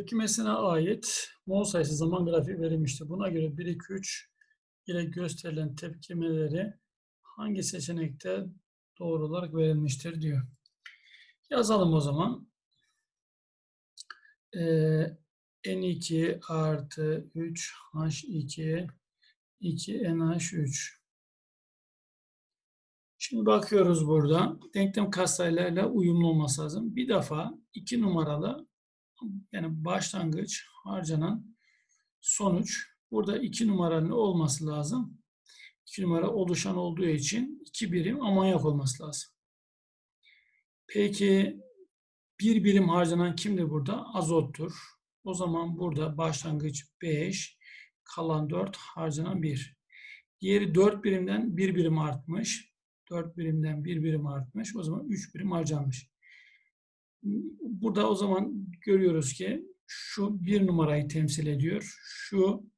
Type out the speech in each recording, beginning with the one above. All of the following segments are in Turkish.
Tepkimesine ait mol sayısı zaman grafiği verilmiştir. Buna göre 1, 2, 3 ile gösterilen tepkimeleri hangi seçenekte doğru olarak verilmiştir diyor. Yazalım o zaman. Ee, N2 artı 3 H2 2 NH3 Şimdi bakıyoruz burada. Denklem katsayılarla uyumlu olması lazım. Bir defa iki numaralı yani başlangıç harcanan sonuç burada iki numaranın olması lazım. İki numara oluşan olduğu için iki birim amonyak olması lazım. Peki bir birim harcanan kimdir burada? Azottur. O zaman burada başlangıç 5, kalan 4, harcanan 1. Diğeri 4 birimden 1 birim artmış. 4 birimden 1 birim artmış. O zaman 3 birim harcanmış. Burada o zaman görüyoruz ki şu 1 numarayı temsil ediyor. Şu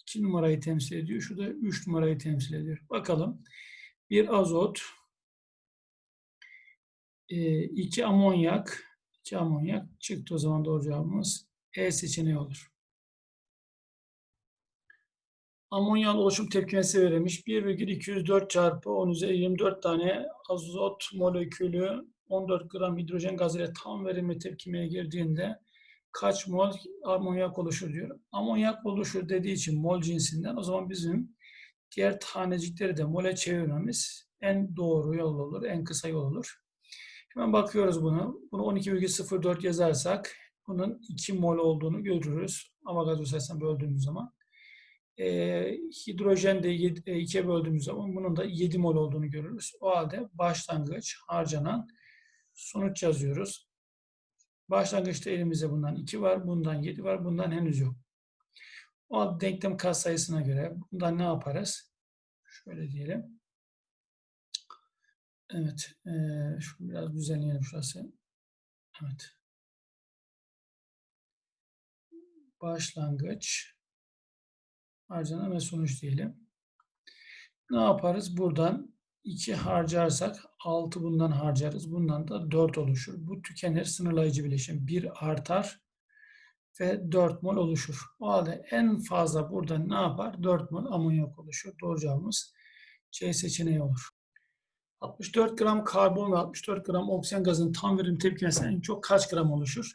2 numarayı temsil ediyor. Şu da 3 numarayı temsil ediyor. Bakalım. Bir azot, 2 amonyak, 2 amonyak çıktı o zaman doğru cevabımız E seçeneği olur. Amonyak oluşum tepkimesi verilmiş. 1,204 çarpı 10 üzeri 24 tane azot molekülü 14 gram hidrojen gazı ile tam verimli tepkimeye girdiğinde kaç mol amonyak oluşur diyor. Amonyak oluşur dediği için mol cinsinden o zaman bizim diğer tanecikleri de mole çevirmemiz en doğru yol olur, en kısa yol olur. Hemen bakıyoruz bunu. Bunu 12,04 yazarsak bunun 2 mol olduğunu görürüz. Avogadro sayısına böldüğümüz zaman. E, hidrojen de 2'ye böldüğümüz zaman bunun da 7 mol olduğunu görürüz. O halde başlangıç harcanan sonuç yazıyoruz. Başlangıçta elimizde bundan 2 var, bundan 7 var, bundan henüz yok. O denklem katsayısına göre bundan ne yaparız? Şöyle diyelim. Evet, e, şu biraz düzenleyelim şurası. Evet. Başlangıç harcanan ve sonuç diyelim. Ne yaparız? Buradan 2 harcarsak 6 bundan harcarız. Bundan da 4 oluşur. Bu tükenir. Sınırlayıcı bileşim. 1 artar ve 4 mol oluşur. O halde en fazla burada ne yapar? 4 mol amonyak oluşur. Doğru cevabımız C seçeneği olur. 64 gram karbon ve 64 gram oksijen gazının tam verim tepkimesi en çok kaç gram oluşur?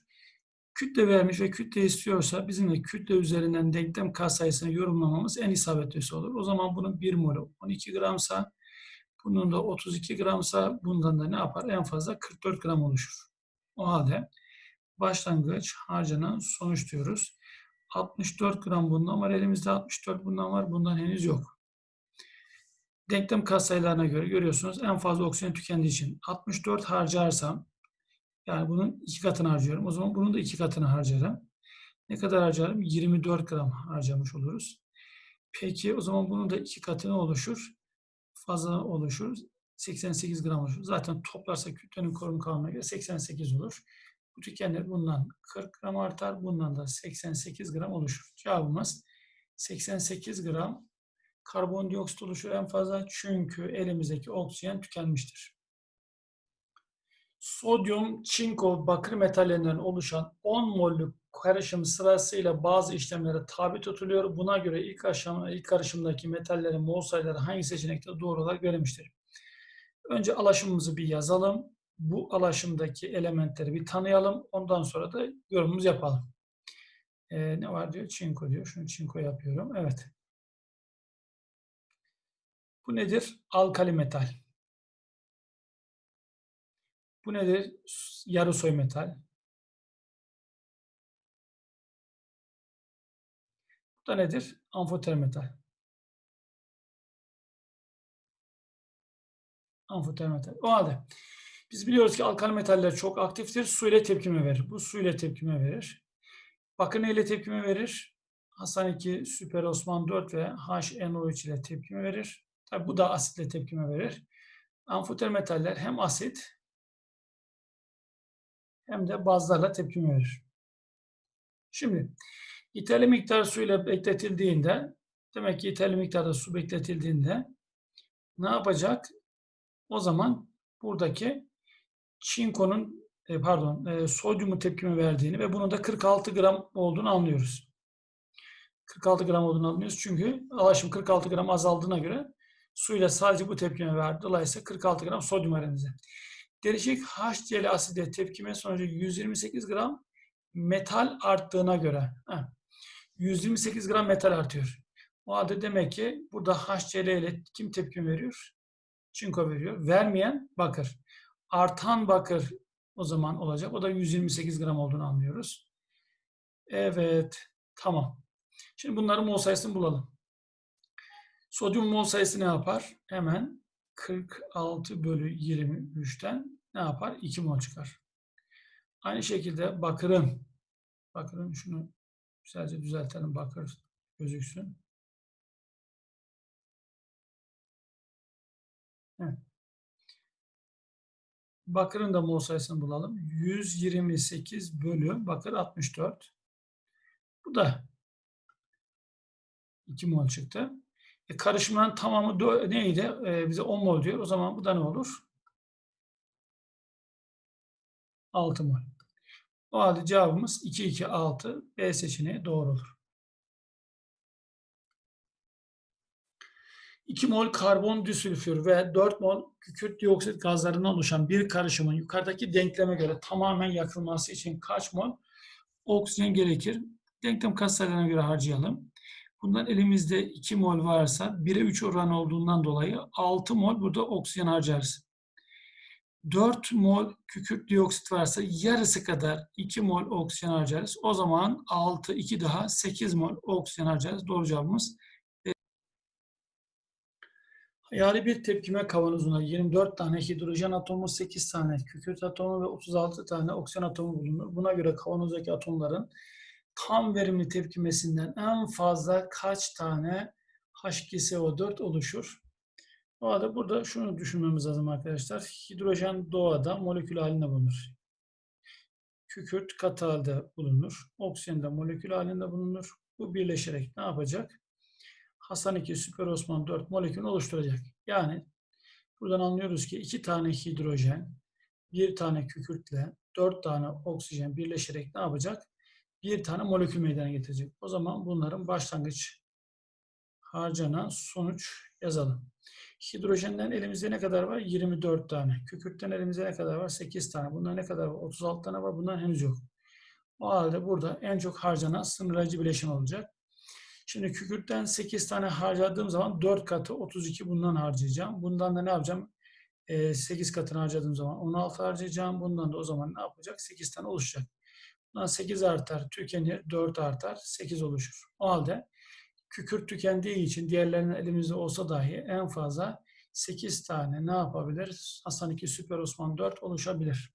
Kütle vermiş ve kütle istiyorsa bizim de kütle üzerinden denklem katsayısını yorumlamamız en isabetlisi olur. O zaman bunun 1 molü 12 gramsa bunun da 32 gramsa bundan da ne yapar? En fazla 44 gram oluşur. O halde başlangıç harcanan sonuç diyoruz. 64 gram bundan var elimizde 64 bundan var bundan henüz yok. Denklem katsayılarına göre görüyorsunuz en fazla oksijen tükendiği için 64 harcarsam yani bunun iki katını harcıyorum. O zaman bunun da iki katını harcarım. Ne kadar harcarım? 24 gram harcamış oluruz. Peki o zaman bunun da iki katını oluşur. Fazla oluşur. 88 gram oluşur. Zaten toplarsa kütlenin korunum kanununa göre 88 olur. Bu bundan 40 gram artar. Bundan da 88 gram oluşur. Cevabımız 88 gram karbondioksit oluşur en fazla çünkü elimizdeki oksijen tükenmiştir sodyum, çinko, bakır metallerinden oluşan 10 mollük karışım sırasıyla bazı işlemlere tabi tutuluyor. Buna göre ilk, aşama, ilk karışımdaki metallerin mol sayıları hangi seçenekte doğru olarak verilmiştir? Önce alaşımımızı bir yazalım. Bu alaşımdaki elementleri bir tanıyalım. Ondan sonra da yorumumuzu yapalım. Ee, ne var diyor? Çinko diyor. Şunu çinko yapıyorum. Evet. Bu nedir? Alkali metal. Bu nedir? Yarı soy metal. Bu da nedir? Amfoter metal. Amfoter metal. O halde biz biliyoruz ki alkali metaller çok aktiftir. Su ile tepkime verir. Bu su ile tepkime verir. Bakın ile tepkime verir. Hasan 2, Süper Osman 4 ve HNO3 ile tepkime verir. Tabi bu da asitle tepkime verir. Amfoter metaller hem asit hem de bazlarla tepkime verir. Şimdi yeterli miktar suyla bekletildiğinde demek ki yeterli miktarda su bekletildiğinde ne yapacak? O zaman buradaki çinkonun e, pardon e, sodyumu tepkime verdiğini ve bunun da 46 gram olduğunu anlıyoruz. 46 gram olduğunu anlıyoruz. Çünkü alaşım 46 gram azaldığına göre suyla sadece bu tepkime verdi. Dolayısıyla 46 gram sodyum elimizde. Derişik HCl aside tepkime sonucu 128 gram metal arttığına göre heh, 128 gram metal artıyor. O halde demek ki burada HCl ile kim tepkime veriyor? Çinko veriyor. Vermeyen bakır. Artan bakır o zaman olacak. O da 128 gram olduğunu anlıyoruz. Evet. Tamam. Şimdi bunların mol sayısını bulalım. Sodyum mol sayısı ne yapar? Hemen 46 bölü 23'ten ne yapar? 2 mol çıkar. Aynı şekilde bakırın bakırın şunu güzelce düzeltelim bakır gözüksün. Bakırın da mol sayısını bulalım. 128 bölü bakır 64. Bu da 2 mol çıktı. E, karışımların tamamı neydi? E, bize 10 mol diyor. O zaman bu da ne olur? 6 mol. O halde cevabımız 2, 2, 6. B seçeneği doğru olur. 2 mol karbon disülfür ve 4 mol kükürt dioksit gazlarından oluşan bir karışımın yukarıdaki denkleme göre tamamen yakılması için kaç mol oksijen gerekir? Denklem katsayılarına göre harcayalım. Bundan elimizde 2 mol varsa 1'e 3 oran olduğundan dolayı 6 mol burada oksijen harcarız. 4 mol kükürt dioksit varsa yarısı kadar 2 mol oksijen harcarız. O zaman 6, 2 daha 8 mol oksijen harcarız. Doğru cevabımız Hayali bir tepkime kavanozuna 24 tane hidrojen atomu, 8 tane kükürt atomu ve 36 tane oksijen atomu bulunur. Buna göre kavanozdaki atomların tam verimli tepkimesinden en fazla kaç tane H2SO4 oluşur? Halde burada şunu düşünmemiz lazım arkadaşlar. Hidrojen doğada molekül halinde bulunur. Kükürt katı halde bulunur. Oksijen de molekül halinde bulunur. Bu birleşerek ne yapacak? Hasan 2 süper Osman 4 molekülünü oluşturacak. Yani buradan anlıyoruz ki iki tane hidrojen, bir tane kükürtle dört tane oksijen birleşerek ne yapacak? Bir tane molekül meydana getirecek. O zaman bunların başlangıç harcanan sonuç yazalım. Hidrojenden elimizde ne kadar var? 24 tane. Kükürtten elimizde ne kadar var? 8 tane. Bunlar ne kadar var? 36 tane var. Bunlar henüz yok. O halde burada en çok harcanan sınırlayıcı bileşim olacak. Şimdi kükürtten 8 tane harcadığım zaman 4 katı 32 bundan harcayacağım. Bundan da ne yapacağım? 8 katını harcadığım zaman 16 harcayacağım. Bundan da o zaman ne yapacak? 8 tane oluşacak. Bundan 8 artar, tükenir, 4 artar, 8 oluşur. O halde kükürt tükendiği için diğerlerinin elimizde olsa dahi en fazla 8 tane ne yapabilir? Hasan 2 Süper Osman 4 oluşabilir.